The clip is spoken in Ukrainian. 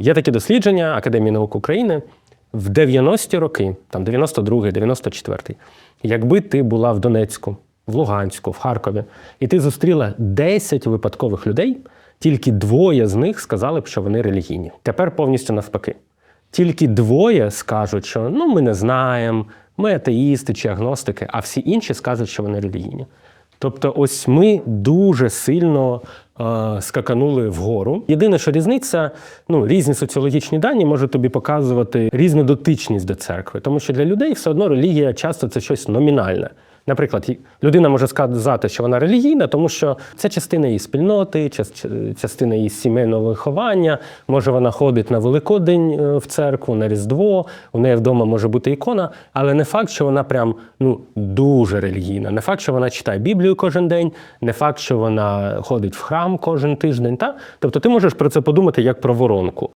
Є такі дослідження Академії наук України в 90-ті роки, там 92-й, 94-й, якби ти була в Донецьку, в Луганську, в Харкові, і ти зустріла 10 випадкових людей, тільки двоє з них сказали б, що вони релігійні. Тепер повністю навпаки. Тільки двоє скажуть, що ну ми не знаємо, ми атеїсти чи агностики, а всі інші скажуть, що вони релігійні. Тобто, ось ми дуже сильно е, скаканули вгору. Єдине, що різниця, ну різні соціологічні дані можуть тобі показувати різну дотичність до церкви, тому що для людей все одно релігія часто це щось номінальне. Наприклад, людина може сказати, що вона релігійна, тому що це частина її спільноти, час- частина її сімейного виховання. Може, вона ходить на Великодень е, в церкву, на Різдво, у неї вдома може бути ікона, але не факт, що вона прям ну дуже релігійна. Не факт, що вона читає Біблію кожен день, не факт, що вона ходить в храм кожен тиждень. Та? Тобто ти можеш про це подумати як про воронку.